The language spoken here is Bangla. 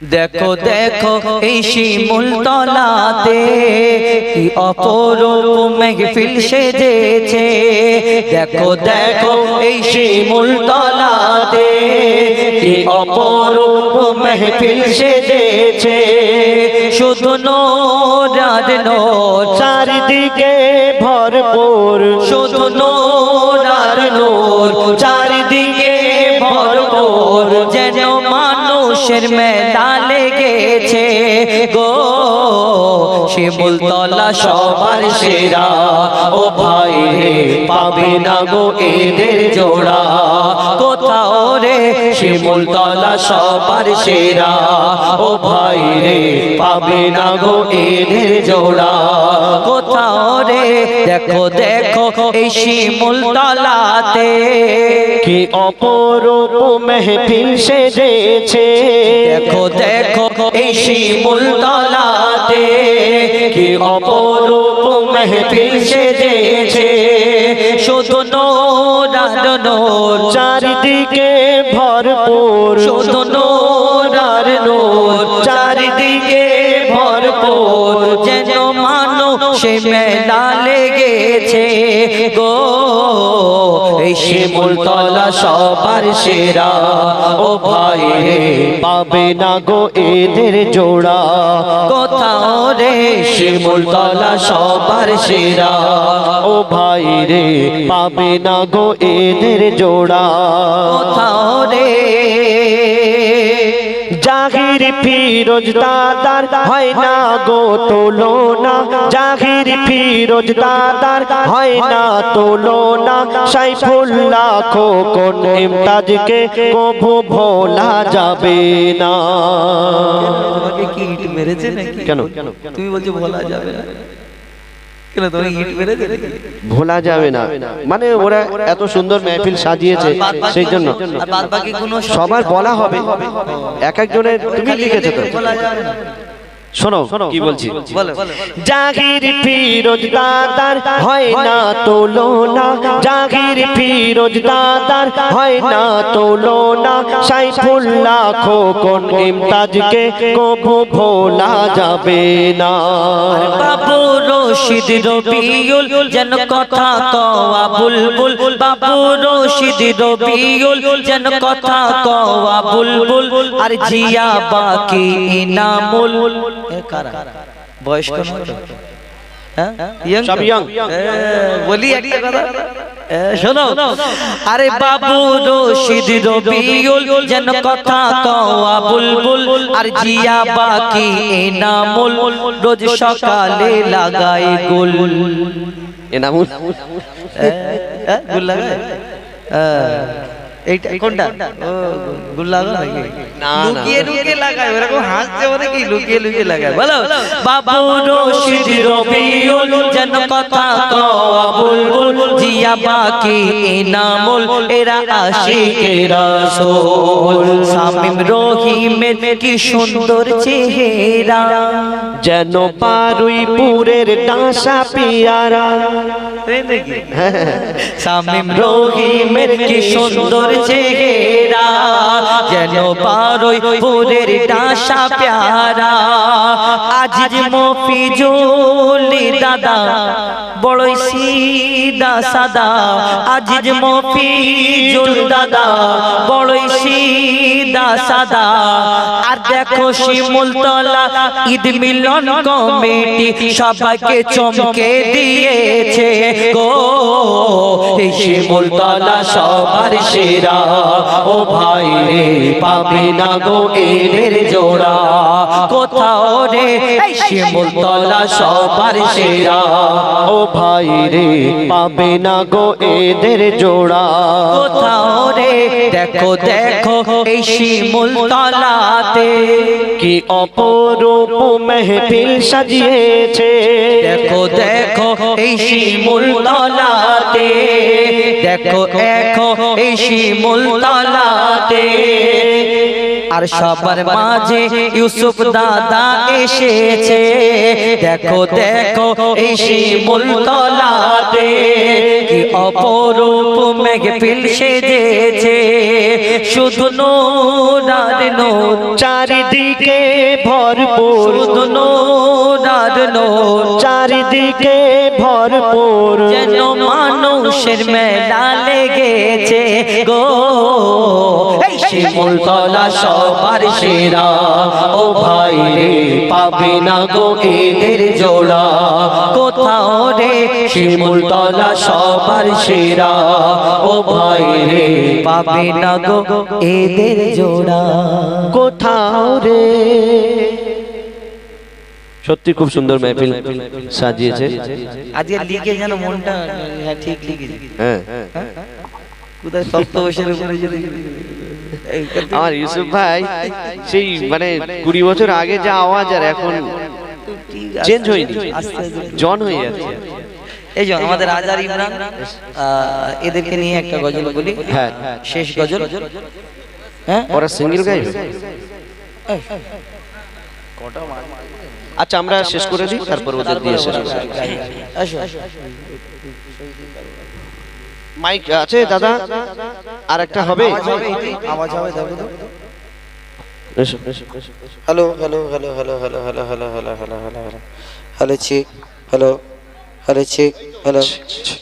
দেখো দেখো এই শিমুল তলাতে কি অপরূপ মেহফিল সেজেছে। দেখো দেখো এই শিমুল তলাতে কি অপরূপ মেহফিল সেজেছে। শুধু নোর আর নোর চারিদিকে ভরপুর। শুধু নোর আর নোর চারিদিকে ভরপুর। যেন মানুষের মেলা লেগেছে গো। শিমুল তলা সবার সেরা। ও ভাই রে, পাবে না গো এদের জোড়া। কোথাও রে শিমুল তলা সবার সেরা। ও ভাই রে, পাবে না গো এদের জোড়া। কোথাও রে, দেখো দেখো এই শিমুল তলাতে। কি অপরূপ মেহফিল সেজেছে। দেখো দেখো এই শিমুল তলাতে কি অপরূপ মেহফিল সেজেছে? শুধু নোর আর নোর, চারিদিকে ভরপুর। শুধু নোর আর নোর, চারিদিকে ভরপুর। যেন মানুষে মেলা লেগেছে। গো এই শিমুল তলা সবার সেরা। ও ভাই রে, পাবে না গো এদের জোড়া। কোথাও রে শিমুল তলা সবার সেরা। ও ভাই রে, পাবে না গো এদের জোড়া। কোথাও রে জাহির ফিরোজ দাদার হয় না গো তোলো না জাহির ফিরোজ দাদার হয় না তোলো না সাইফুল্লাহ খোকন ইমতাজকে কভু ভোলা যাবে না। কেন? তুমি বলছো ভোলা যাবে না কেন তোমাকে ইট মেরেছে নাকি ভোলা যাবে না। মানে ওরা এত সুন্দর মেহফিল সাজিয়েছে সেই জন্য। আর বাদ বাকি কোনো সবার বলা হবে। এক একজনের তুমি লিখেছো তো? শোনো কি বলছি? বলো বলো জাগির ফিরোজ দাদার হয় না তোলো না। জাগির ফিরোজ দাদার হয় না তোলো না সাইফুল্লাহ খোকন ইমতাজকে কবু ভোলা যাবে না। বাবু রশিদ রবিউল যেন কথা কওয়া বুলবুল। বাবু রশিদ রবিউল যেন কথা কওয়া বুলবুল। আর জিয়া বাকি ইনামুল। কারা? বয়স্ক নয় তো? হ্যাঁ Young? সব তো? বলি একটা কথা। শোনো। আরে বাবু রশিদ রবিউল যেন কথা কওয়া বুলবুল আর জিয়া বাকি এনামুল। রোজ সকালে লাগাই গুল। এনামুল। গুল লাগায়? এইটা কোনটা? ও গুল নাকি না, না। লুকিয়ে লুকিয়ে লাগায় এরকম হাসছে মানে কি? লুকিয়ে লুকিয়ে লাগায়। বলো। বাবু রশিদ রবিউল যেন কথা কওয়া বুলবুল জিয়া বাকি ইনামুল এরা আশিকে রাসূল। সামিম রহিমের কি সুন্দর চেহারা যেন পারুই পুরের ডাসা পিয়ারা। তাই নাকি সামিম রহিমের কি সুন্দর চেহারা যেন পারই পুরের ডাসা প্যারা। আজ মফিজুলি দাদা, বড়ই সিদা সাদা। আজ যে মফিজুল দাদা, বড়ই সিদা সাদা। আর দেখো শিমুল তলা ঈদ মিলন কমিটি সবাইকে চমকে দিয়েছে গো। এই শিমুল তলা সবার সেরা, ও ভাই রে পাবে না গো এদের জোড়া। কোথাও রে এই শিমুল তলা সবার সেরা। ও ভাই রে পাবে না গো এদের জোড়া। কোথাও রে? দেখো দেখো এই শিমুল তলাতে কি অপরূপ মেহফিল সাজিয়েছে। দেখো দেখো এই শিমুল তলাতে। দেখো দেখো এই শিমুল তলাতে। আর সবার মাঝে ইউসুফ দাদা এসেছে। দেখো দেখো এই শিমুল তলাতে কি অপরূপ মেঘফিল সেজেছে। শুধু নোরার নোর চারিদিকে ভরপুর। শুধু নোরার নোর চারিদিকে ভরপুর। যেন মানুষের মেলা লেগেছে গো শিমুল তলা সবার সেরা। ও ভাই রে পাবে না গো এদের জোড়া। কোথাও রে শিমুল তলা সবার সেরা। ও ভাই রে পাবে না গো এদের জোড়া। কোথাও রে। সত্যি খুব সুন্দর মেহফিল সাজিয়েছে। আজকে লিখে যেন মনটা হ্যাঁ ঠিক লিখেছি। হ্যাঁ। কোথায় আমার ইউসুফ ভাই সেই মানে কুড়ি বছর আগে যা আওয়াজ আর এখন চেঞ্জ হয়নি। আস্তে আস্তে। জন হয়ে যাচ্ছে। এই যে আমাদের আজার ইমরান এদেরকে নিয়ে একটা গজল বলি। হ্যাঁ শেষ গজল? হ্যাঁ? ওরা সিঙ্গেল গাইবে আচ্ছা আমরা শেষ করে দিই তারপর ওদের দিয়ে শেষ। মাইক আছে দাদা। আর একটা হবে আওয়াজ হবে দেখো তো। Hello hello hello hello hello hello hello hello hello hello hello hello check hello hello check hello